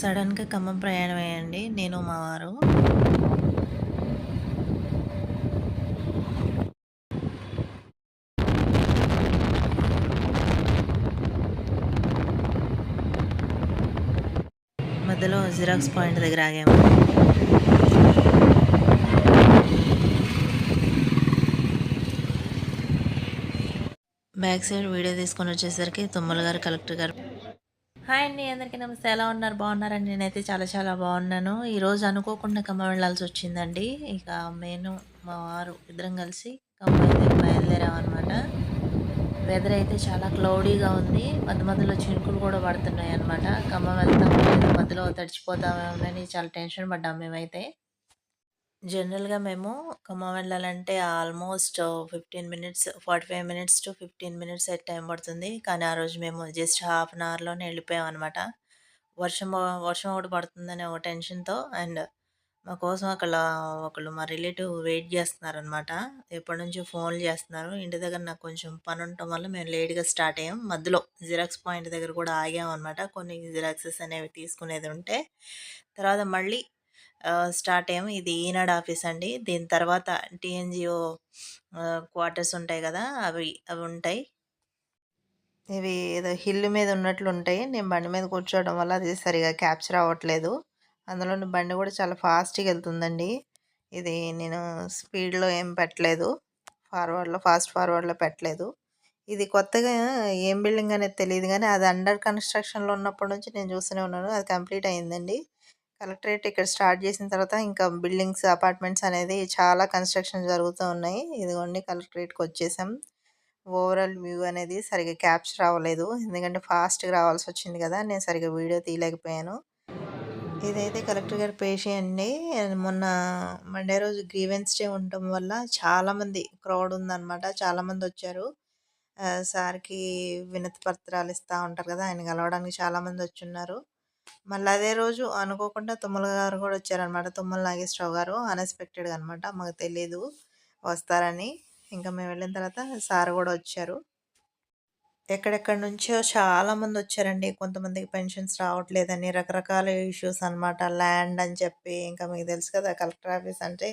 సడన్‌గా ఖమ్మం ప్రయాణం అయ్యండి నేను, మా వారు. మధ్యలో జిరాక్స్ పాయింట్ దగ్గర ఆగాము. బ్యాక్ సైడ్ వీడియో తీసుకొని వచ్చేసరికి తుమ్మల గారు, కలెక్టర్ గారు హాయ్ అండి. అందరికీ నమస్తే. ఎలా ఉన్నారు? బాగున్నారండి? నేనైతే చాలా చాలా బాగున్నాను. ఈరోజు అనుకోకుండా ఖమ్మం వెళ్ళాల్సి వచ్చిందండి. ఇక నేను, మా వారు ఇద్దరం కలిసి ఖమ్మం అయితే బయలుదేరామనమాట. వెదర్ అయితే చాలా క్లౌడీగా ఉంది. మధ్య మధ్యలో చినుకులు కూడా పడుతున్నాయి అనమాట. ఖమ్మం వెళ్తాము మధ్యలో తడిచిపోతామేమోనని చాలా టెన్షన్ పడ్డాం మేమైతే. జనరల్‌గా మేము ఖమ్మం వెళ్ళాలంటే almost 15 minutes, 45 minutes to 15 minutes అయితే టైం పడుతుంది. కానీ ఆ రోజు మేము జస్ట్ హాఫ్ అన్ అవర్‌లోనే వెళ్ళిపోయాం అనమాట వర్షం వర్షం ఒకటి పడుతుందనే ఒక టెన్షన్‌తో అండ్ మా కోసం అక్కడ ఒకళ్ళు మా రిలేటివ్ వెయిట్ చేస్తున్నారనమాట. ఎప్పటినుంచో ఫోన్లు చేస్తున్నారు. ఇంటి దగ్గర నాకు కొంచెం పని ఉండటం వల్ల మేము లేట్‌గా స్టార్ట్ అయ్యాం. మధ్యలో జిరాక్స్ పాయింట్ దగ్గర కూడా ఆగాం అనమాట కొన్ని జిరాక్సెస్ అనేవి తీసుకునేది ఉంటే. తర్వాత మళ్ళీ స్టార్ట్ అయ్యాము. ఇది ఈనాడు ఆఫీస్ అండి. దీని తర్వాత టీఎన్‌జిఓ క్వార్టర్స్ ఉంటాయి కదా! అవి అవి ఉంటాయి. ఇవి ఏదో హిల్ మీద ఉన్నట్లు ఉంటాయి. నేను బండి మీద కూర్చోవడం వల్ల అది సరిగ్గా క్యాప్చర్ అవ్వట్లేదు. అందులోని బండి కూడా చాలా ఫాస్ట్‌గా వెళ్తుందండి. ఇది నేను స్పీడ్‌లో ఏం పెట్టలేదు. ఫార్వర్డ్‌లో ఫాస్ట్ ఫార్వర్డ్‌లో పెట్టలేదు. ఇది కొత్తగా ఏం బిల్డింగ్ అనేది తెలియదు కానీ అది అండర్ కన్‌స్ట్రక్షన్‌లో ఉన్నప్పటి నుంచి నేను చూస్తూనే ఉన్నాను. అది కంప్లీట్ అయిందండి. కలెక్టరేట్ ఇక్కడ స్టార్ట్ చేసిన తర్వాత ఇంకా బిల్డింగ్స్, అపార్ట్మెంట్స్ అనేది చాలా కన్‌స్ట్రక్షన్ జరుగుతూ ఉన్నాయి. ఇదిగోండి కలెక్టరేట్‌కి వచ్చేసాం. ఓవరాల్ వ్యూ అనేది సరిగ్గా క్యాప్చర్ రావలేదు ఎందుకంటే ఫాస్ట్‌గా రావాల్సి వచ్చింది కదా! నేను సరిగ్గా వీడియో తీయలేకపోయాను. ఇదైతే కలెక్టర్ గారి పేషి అండి. మొన్న మండే రోజు గ్రీవెన్స్ డే ఉండటం వల్ల చాలామంది క్రౌడ్ ఉందనమాట. చాలామంది వచ్చారు సార్‌కి వినతి పత్రాలు ఇస్తా ఉంటారు కదా! ఆయన కలవడానికి చాలామంది వచ్చున్నారు. మళ్ళీ అదే రోజు అనుకోకుండా తుమ్మల గారు కూడా వచ్చారనమాట. తుమ్మల నాగేశ్వరరావు గారు అన్‌ఎక్స్‌పెక్టెడ్‌గా అనమాట. మాకు తెలియదు వస్తారని. ఇంకా మేము వెళ్ళిన తర్వాత సార్ కూడా వచ్చారు. ఎక్కడెక్కడి నుంచో చాలామంది వచ్చారండి. కొంతమందికి పెన్షన్స్ రావట్లేదని రకరకాల ఇష్యూస్ అనమాట. ల్యాండ్ అని చెప్పి ఇంకా మీకు తెలుసు కదా! కలెక్టర్ ఆఫీస్ అంటే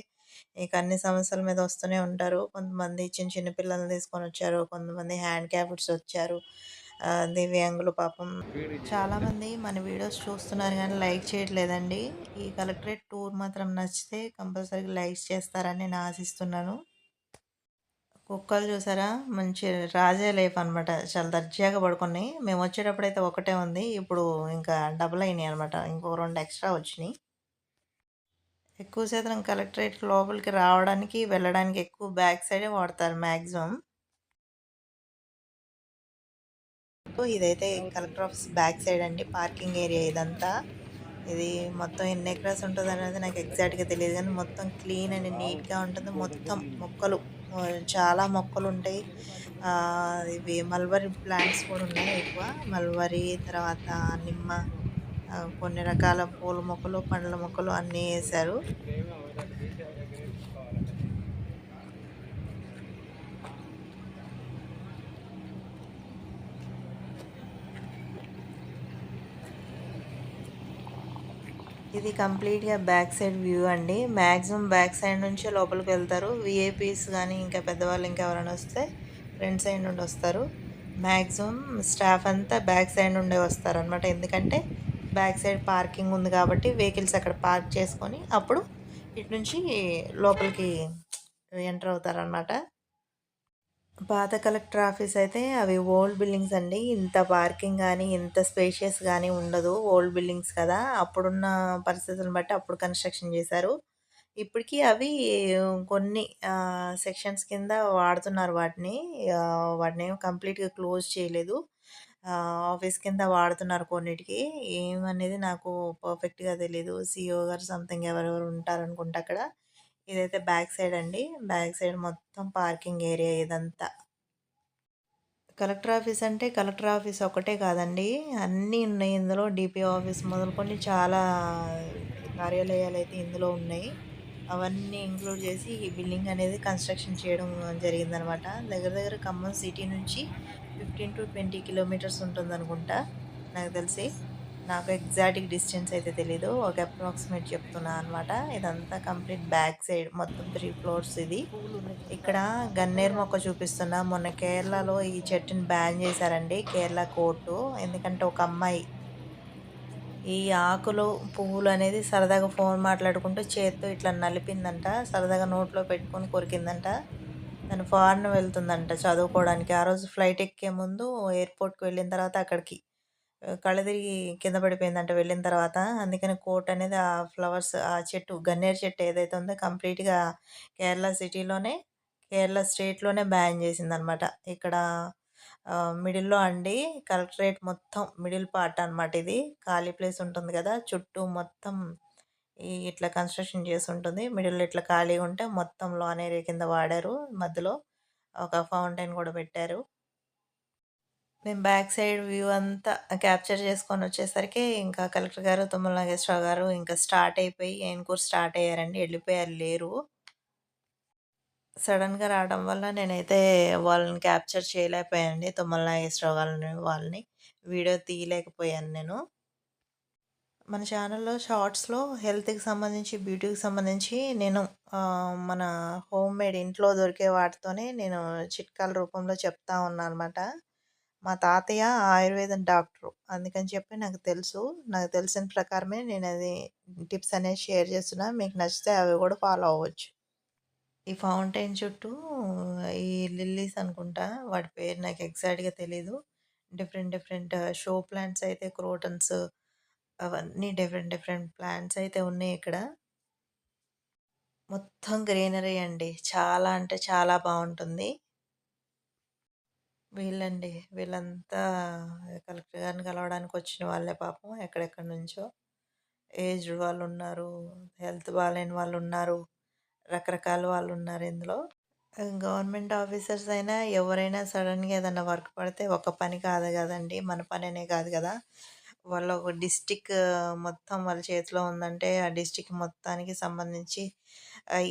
ఇక అన్ని సమస్యల మీద వస్తూనే ఉంటారు. కొంతమంది చిన్న చిన్న పిల్లల్ని తీసుకొని వచ్చారు. కొంతమంది హ్యాండ్ క్యాప్స్ వచ్చారు. దివ్యాంగులు పాపం చాలామంది మన వీడియోస్ చూస్తున్నారు కానీ లైక్ చేయట్లేదండి. ఈ కలెక్టరేట్ టూర్ మాత్రం నచ్చితే కంపల్సరీగా లైక్స్ చేస్తారని నేను ఆశిస్తున్నాను. కుక్కలు చూసారా? మంచి రాజే లైఫ్ అనమాట. చాలా దర్జాగా పడుకున్నాయి. మేము వచ్చేటప్పుడైతే ఒకటే ఉంది. ఇప్పుడు ఇంకా డబుల్ అయినాయి అనమాట. ఇంకో రెండు ఎక్స్‌ట్రా వచ్చినాయి. ఎక్కువ శాతం కలెక్టరేట్ లోపలికి రావడానికి, వెళ్ళడానికి ఎక్కువ బ్యాక్ సైడే వాడతారు మ్యాక్సిమం ఇదైతే కలెక్టర్ ఆఫీస్ బ్యాక్ సైడ్ అండి. పార్కింగ్ ఏరియా ఇదంతా. ఇది మొత్తం ఎన్ని ఎకరాస్ ఉంటదనేది నాకు ఎగ్జాక్ట్‌గా తెలీదు గానీ మొత్తం క్లీన్ అండ్ నీట్‌గా ఉంటుంది. మొత్తం మొక్కలు చాలా మొక్కలుంటాయి. ఆహ్, ఇవి మల్బరీ ప్లాంట్స్ కూడా ఉన్నాయి ఎక్కువ. మల్బరీ తర్వాత నిమ్మ కొన్ని రకాల పూల మొక్కలు, పండ్ల మొక్కలు అన్నీ ఏశారు. ఇది కంప్లీట్‌గా బ్యాక్ సైడ్ వ్యూ అండి. మ్యాక్సిమం బ్యాక్ సైడ్ నుంచే లోపలికి వెళ్తారు. విఐపీస్ కానీ ఇంకా పెద్దవాళ్ళు ఇంకా ఎవరైనా వస్తే ఫ్రంట్ సైడ్ నుండి వస్తారు. మ్యాక్సిమం స్టాఫ్ అంతా బ్యాక్ సైడ్ నుండే వస్తారనమాట. ఎందుకంటే బ్యాక్ సైడ్ పార్కింగ్ ఉంది కాబట్టి వెహికల్స్ అక్కడ పార్క్ చేసుకొని అప్పుడు ఇటు నుంచి లోపలికి ఎంటర్ అవుతారనమాట. పాత కలెక్టర్ ఆఫీస్ అయితే అవి ఓల్డ్ బిల్డింగ్స్ అండి. ఇంత పార్కింగ్ కానీ ఇంత స్పేషియస్ కానీ ఉండదు. ఓల్డ్ బిల్డింగ్స్ కదా! అప్పుడున్న పరిస్థితులను బట్టి అప్పుడు కన్‌స్ట్రక్షన్ చేశారు. ఇప్పటికీ అవి కొన్ని సెక్షన్స్ కింద వాడుతున్నారు వాటిని. వాటిని కంప్లీట్‌గా క్లోజ్ చేయలేదు. ఆఫీస్ కింద వాడుతున్నారు కొన్నిటికి. ఏమనేది నాకు పర్ఫెక్ట్‌గా తెలియదు సిఓ గారు సంథింగ్ ఎవరెవరు ఉంటారనుకుంటా అక్కడ. ఇదైతే బ్యాక్ సైడ్ అండి. బ్యాక్ సైడ్ మొత్తం పార్కింగ్ ఏరియా ఇదంతా. కలెక్టర్ ఆఫీస్ అంటే కలెక్టర్ ఆఫీస్ ఒకటే కాదండి. అన్నీ ఉన్నాయి ఇందులో. డీపీఓ ఆఫీస్ మొదలుకొని చాలా కార్యాలయాలు అయితే ఇందులో ఉన్నాయి. అవన్నీ ఇంక్లూడ్ చేసి ఈ బిల్డింగ్ అనేది కన్‌స్ట్రక్షన్ చేయడం జరిగిందనమాట. దగ్గర దగ్గర ఖమ్మం సిటీ నుంచి 15-20 కిలోమీటర్స్ ఉంటుంది అనుకుంటా నాకు తెలిసి. నాకు ఎగ్జాక్ట్ డిస్టెన్స్ అయితే తెలీదు. ఒక అప్రాక్సిమేట్ చెప్తున్నా అనమాట ఇదంతా కంప్లీట్ బ్యాక్ సైడ్ మొత్తం త్రీ ఫ్లోర్స్ ఇది. ఇక్కడ గన్నేరు మొక్క చూపిస్తున్నా. మొన్న కేరళలో ఈ చెట్టుని బ్యాన్ చేశారండి కేరళ కోర్టు. ఎందుకంటే ఒక అమ్మాయి ఈ ఆకులు పువ్వులు అనేది సరదాగా ఫోన్ మాట్లాడుకుంటూ చేత్తో ఇట్లా నలిపిందంట. సరదాగా నోట్లో పెట్టుకొని కొరికిందంట. తను ఫారెన్ వెళ్తుందంట చదువుకోవడానికి. ఆ రోజు ఫ్లైట్ ఎక్కే ముందు ఎయిర్పోర్ట్కి వెళ్ళిన తర్వాత అక్కడికి కళ్ళు తిరిగి కింద పడిపోయిందంట వెళ్ళిన తర్వాత అందుకని కోట్ అనేది ఆ ఫ్లవర్స్ ఆ చెట్టు గన్నేరు చెట్టు ఏదైతే ఉందో కంప్లీట్గా కేరళ సిటీలోనే కేరళ స్టేట్లోనే బ్యాన్ చేసిందనమాట ఇక్కడ మిడిల్‌లో అండి కలెక్టరేట్ మొత్తం మిడిల్ పార్ట్ అనమాట ఇది. ఖాళీ ప్లేస్ ఉంటుంది కదా! చుట్టూ మొత్తం ఈ ఇట్లా కన్‌స్ట్రక్షన్ చేసి ఉంటుంది మిడిల్‌లో ఇట్లా ఖాళీగా ఉంటే మొత్తం లాన్ ఏరియా కింద వాడారు. మధ్యలో ఒక ఫౌంటైన్ కూడా పెట్టారు. మేము బ్యాక్ సైడ్ వ్యూ అంతా క్యాప్చర్ చేసుకొని వచ్చేసరికి ఇంకా కలెక్టర్ గారు, తుమ్మల నాగేశ్వరరావు గారు ఇంకా స్టార్ట్ అయిపోయి ఏనుకూరు స్టార్ట్ అయ్యారండి. వెళ్ళిపోయారు లేరు. సడన్‌గా రావడం వల్ల నేనైతే వాళ్ళని క్యాప్చర్ చేయలేకపోయానండి. తుమ్మల నాగేశ్వరరావు గారిని వాళ్ళని. వీడియో తీయలేకపోయాను నేను. మన ఛానల్‌లో షార్ట్స్‌లో హెల్త్‌కి సంబంధించి, బ్యూటీకి సంబంధించి నేను మన హోమ్ మేడ్ ఇంట్లో దొరికే వాటితోనే నేను చిట్కాల రూపంలో చెప్తా అనమాట మా తాతయ్య ఆయుర్వేదం డాక్టరు. అందుకని చెప్పి నాకు తెలుసు. నాకు తెలిసిన ప్రకారమే నేను అది టిప్స్ అనేది షేర్ చేస్తున్నా. మీకు నచ్చితే అవి కూడా ఫాలో అవ్వచ్చు. ఈ ఫౌంటైన్ చుట్టూ ఈ లిల్లీస్ అనుకుంటా. వాటి పేరు నాకు ఎగ్జాక్ట్‌గా తెలీదు. డిఫరెంట్ డిఫరెంట్ షో ప్లాంట్స్ అయితే క్రోటన్స్ అవన్నీ డిఫరెంట్ డిఫరెంట్ ప్లాంట్స్ అయితే ఉన్నాయి ఇక్కడ. మొత్తం గ్రీనరీ అండి. చాలా అంటే చాలా బాగుంటుంది వీళ్ళండి. వీళ్ళంతా కలెక్టర్ గారిని కలవడానికి వచ్చిన వాళ్ళే పాపం ఎక్కడెక్కడి నుంచో. ఏజ్డ్ వాళ్ళు ఉన్నారు హెల్త్ బాగాలేని వాళ్ళు ఉన్నారు రకరకాల వాళ్ళు ఉన్నారు ఇందులో గవర్నమెంట్ ఆఫీసర్స్ అయినా ఎవరైనా సడన్గా ఏదైనా వర్క్ పడితే ఒక పని కాదు కదండి మన పని కాదు కదా వాళ్ళ ఒక డిస్టిక్ మొత్తం వాళ్ళ చేతిలో ఉందంటే ఆ డిస్టిక్ మొత్తానికి సంబంధించి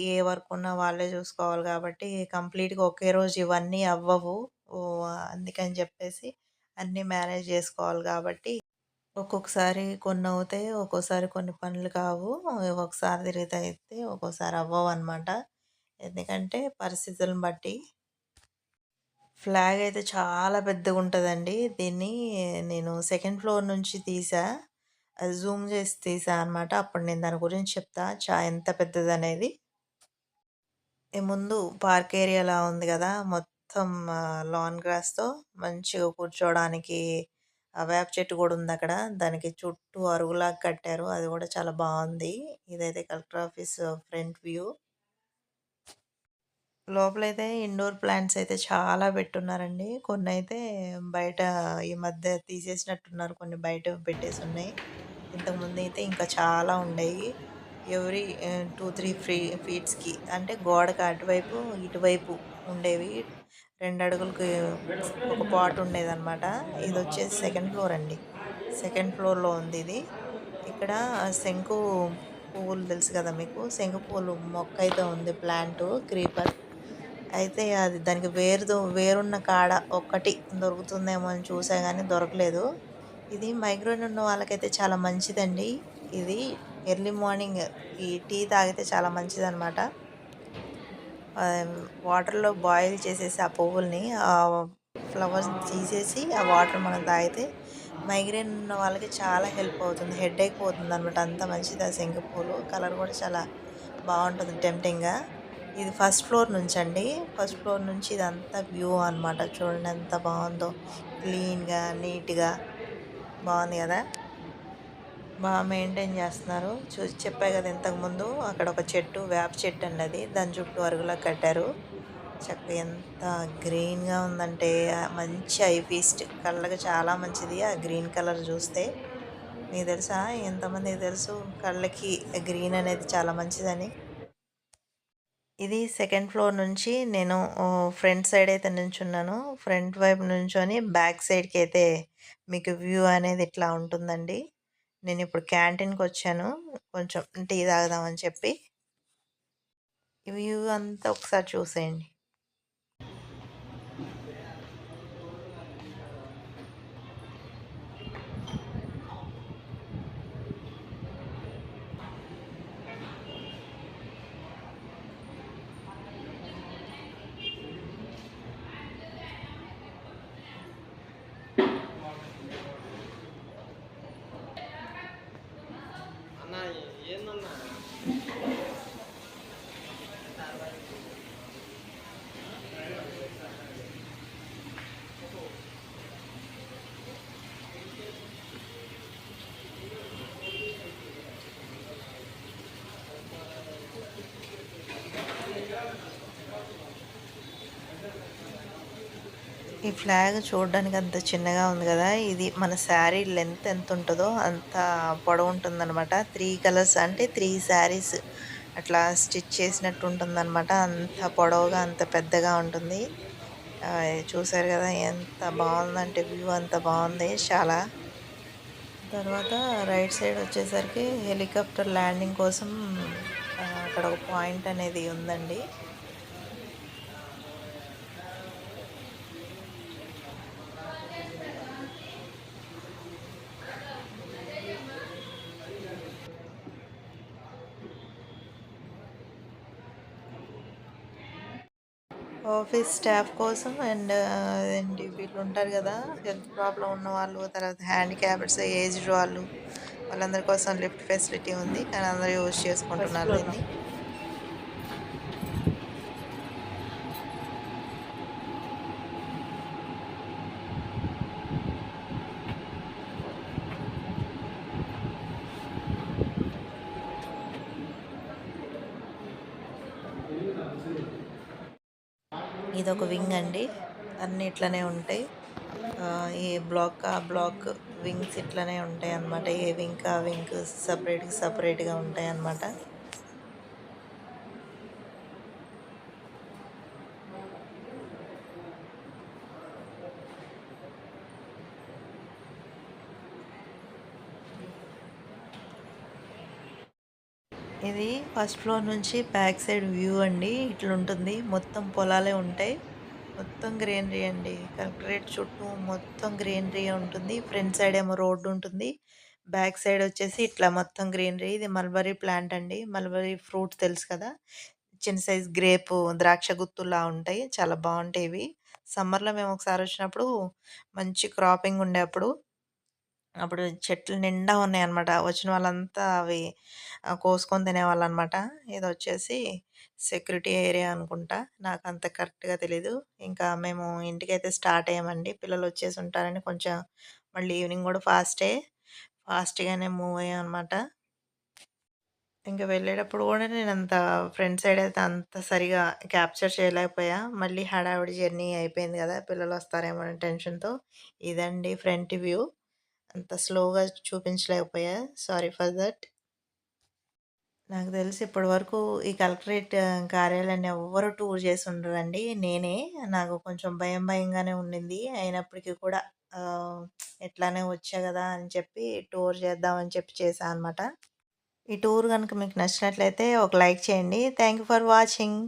ఏ వర్క్ ఉన్నా వాళ్ళే చూసుకోవాలి కాబట్టి కంప్లీట్గా ఒకే రోజు ఇవన్నీ అవ్వవు అందుకని చెప్పేసి అన్నీ మేనేజ్ చేసుకోవాలి కాబట్టి ఒక్కొక్కసారి కొన్ని అవుతాయి ఒక్కోసారి కొన్ని పనులు కావు. ఒకసారి తిరిగితే అయితే ఒక్కోసారి అవ్వవు అనమాట ఎందుకంటే పరిస్థితులను బట్టి. ఫ్లాగ్ అయితే చాలా పెద్దగా ఉంటుందండి దీన్ని నేను సెకండ్ ఫ్లోర్ నుంచి తీసా. అది జూమ్ చేసి తీసా అనమాట అప్పుడు నేను దాని గురించి చెప్తా. చా ఎంత పెద్దది అనేది ముందు పార్క్ ఏరియాలా ఉంది కదా మొత్తం మొత్తం లాన్ గ్రాస్తో మంచిగా కూర్చోవడానికి వేప చెట్టు కూడా ఉంది అక్కడ. దానికి చుట్టూ అరుగులాగా కట్టారు. అది కూడా చాలా బాగుంది. ఇదైతే కలెక్టర్ ఆఫీస్ ఫ్రంట్ వ్యూ. లోపలైతే ఇండోర్ ప్లాంట్స్ అయితే చాలా పెట్టున్నారండి. కొన్ని అయితే బయట ఈ మధ్య తీసేసినట్టున్నారు. కొన్ని బయట పెట్టేసి ఉన్నాయి. ఇంతకుముందు అయితే ఇంకా చాలా ఉండేవి. ఎవ్రీ టూ త్రీ ఫ్రీ ఫీట్స్కి అంటే గోడకి అటువైపు ఇటువైపు ఉండేవి. రెండు అడుగులకి ఒక పాట్ ఉండేదన్నమాట. ఇది వచ్చేసి సెకండ్ ఫ్లోర్ అండి. సెకండ్ ఫ్లోర్లో ఉంది ఇది. ఇక్కడ శంకు పువ్వులు తెలుసు కదా మీకు? శంకు పువ్వులు మొక్క అయితే ఉంది ప్లాంట్ క్రీపర్. అయితే అది దానికి వేరుతో వేరున్న కాడ ఒక్కటి దొరుకుతుందేమో అని చూసా కానీ దొరకలేదు. ఇది మైగ్రేన్ ఉన్న వాళ్ళకైతే చాలా మంచిదండి. ఇది ఎర్లీ మార్నింగ్ ఈ టీ తాగితే చాలా మంచిదన్నమాట. వాటర్లో బాయిల్ చేసేసి ఆ పువ్వుల్ని ఆ ఫ్లవర్స్ తీసేసి ఆ వాటర్ మనం తాగితే మైగ్రేన్ ఉన్న వాళ్ళకి చాలా హెల్ప్ అవుతుంది హెడ్ ఎక్ పోతుంది అనమాట అంత మంచిది ఆ శంఖ పూలు కలర్ కూడా చాలా బాగుంటుంది టెంప్టింగ్గా. ఇది ఫస్ట్ ఫ్లోర్ నుంచి అండి ఫస్ట్ ఫ్లోర్ నుంచి ఇదంతా వ్యూ అనమాట చూడండి ఎంత బాగుందో. క్లీన్గా నీట్గా బాగుంది కదా. బాగా మెయింటైన్ చేస్తున్నారు. చూసి చెప్పాయి కదా ఇంతకుముందు అక్కడ ఒక చెట్టు వేప చెట్టు అండి అది. దాని చుట్టూ అరుగులా కట్టారు. చక్కగా ఎంత గ్రీన్గా ఉందంటే మంచి ఐ ఫీస్ట్ కళ్ళకి చాలా మంచిది ఆ గ్రీన్ కలర్ చూస్తే. మీకు తెలుసా? ఎంతమందికి తెలుసు? కళ్ళకి గ్రీన్ అనేది చాలా మంచిదని. ఇది సెకండ్ ఫ్లోర్ నుంచి నేను ఫ్రంట్ సైడ్ అయితే నుంచున్నాను. ఫ్రంట్ వైపు నుంచొని బ్యాక్ సైడ్కి అయితే మీకు వ్యూ అనేది ఇట్లా ఉంటుందండి. నేను ఇప్పుడు క్యాంటీన్కి వచ్చాను కొంచెం టీ తాగుదామని చెప్పి. వ్యూ అంతా ఒకసారి చూసేయండి. ఈ ఫ్లాగ్ చూడడానికి అంత చిన్నగా ఉంది కదా. ఇది మన శారీ లెంత్ ఎంత ఉంటుందో అంత పొడవు ఉంటుందన్నమాట. త్రీ కలర్స్ అంటే త్రీ శారీస్ అట్లా స్టిచ్ చేసినట్టు ఉంటుందన్నమాట. అంత పొడవుగా అంత పెద్దగా ఉంటుంది. చూసారు కదా ఎంత బాగుందంటే వ్యూ అంత బాగుంది చాలా. తర్వాత రైట్ సైడ్ వచ్చేసరికి హెలికాప్టర్ ల్యాండింగ్ కోసం అక్కడ ఒక పాయింట్ అనేది ఉందండి. ఆఫీస్ స్టాఫ్ కోసం అండ్ ఏంటి వీళ్ళు ఉంటారు కదా హెల్త్ ప్రాబ్లం ఉన్న వాళ్ళు తర్వాత హ్యాండిక్యాప్డ్స్ ఏజ్డ్ వాళ్ళు వాళ్ళందరి కోసం లిఫ్ట్ ఫెసిలిటీ ఉంది కానీ అందరూ యూజ్ చేసుకుంటున్నారు దీన్ని. ఇది ఒక వింగ్ అండి. అన్ని ఇట్లనే ఉంటాయి. ఆ, ఏ బ్లాక్ ఆ బ్లాక్ వింగ్స్ ఇట్లనే ఉంటాయి అన్నమాట ఏ వింగ్ ఆ వింగ్ సపరేట్గా సపరేట్గా ఉంటాయి అన్నమాట ఇది ఫస్ట్ ఫ్లోర్ నుంచి బ్యాక్ సైడ్ వ్యూ అండి. ఇట్లుంటుంది. మొత్తం పొలాలే ఉంటాయి. మొత్తం గ్రీనరీ అండి. కలెక్టరేట్ చుట్టూ మొత్తం గ్రీనరీ ఉంటుంది. ఫ్రంట్ సైడ్ ఏమో రోడ్డు ఉంటుంది. బ్యాక్ సైడ్ వచ్చేసి ఇట్లా మొత్తం గ్రీనరీ. ఇది మల్బరీ ప్లాంట్ అండి. మల్బరీ ఫ్రూట్ తెలుసు కదా? చిన్న సైజ్ గ్రేప్ ద్రాక్ష గుత్తులా ఉంటాయి. చాలా బాగుంటాయి ఇవి. సమ్మర్లో మేము ఒకసారి వచ్చినప్పుడు మంచి క్రాపింగ్ ఉండే అప్పుడు అప్పుడు చెట్లు నిండా ఉన్నాయి అనమాట వచ్చిన వాళ్ళంతా అవి కోసుకొని తినేవాళ్ళు అనమాట ఇది వచ్చేసి సెక్యూరిటీ ఏరియా అనుకుంటా. నాకు అంత కరెక్ట్‌గా తెలీదు. ఇంకా మేము ఇంటికైతే స్టార్ట్ అయ్యామండి. పిల్లలు వచ్చేసి ఉంటారని కొంచెం మళ్ళీ ఈవినింగ్ కూడా ఫాస్టే. ఫాస్ట్‌గానే మూవ్ అయ్యామనమాట. ఇంకా వెళ్ళేటప్పుడు కూడా నేను అంత ఫ్రంట్ సైడ్ అయితే అంత సరిగా క్యాప్చర్ చేయలేకపోయా. మళ్ళీ హడావిడి జర్నీ అయిపోయింది కదా పిల్లలు వస్తారేమో అనే టెన్షన్‌తో. ఇదండి ఫ్రంట్ వ్యూ. అంత స్లోగా చూపించలేకపోయా. Sorry for that. నాకు తెలిసి ఇప్పటివరకు ఈ కలెక్టరేట్ కార్యాలయాన్ని ఎవ్వరు టూర్ చేసి ఉండరండి. నేనే. నాకు కొంచెం భయం భయంగానే ఉండింది. అయినప్పటికీ కూడా ఎట్లానే వచ్చా కదా అని చెప్పి టూర్ చేద్దామని చెప్పి చేశాను అనమాట. ఈ టూర్ కనుక మీకు నచ్చినట్లయితే ఒక లైక్ చేయండి. Thank you for watching.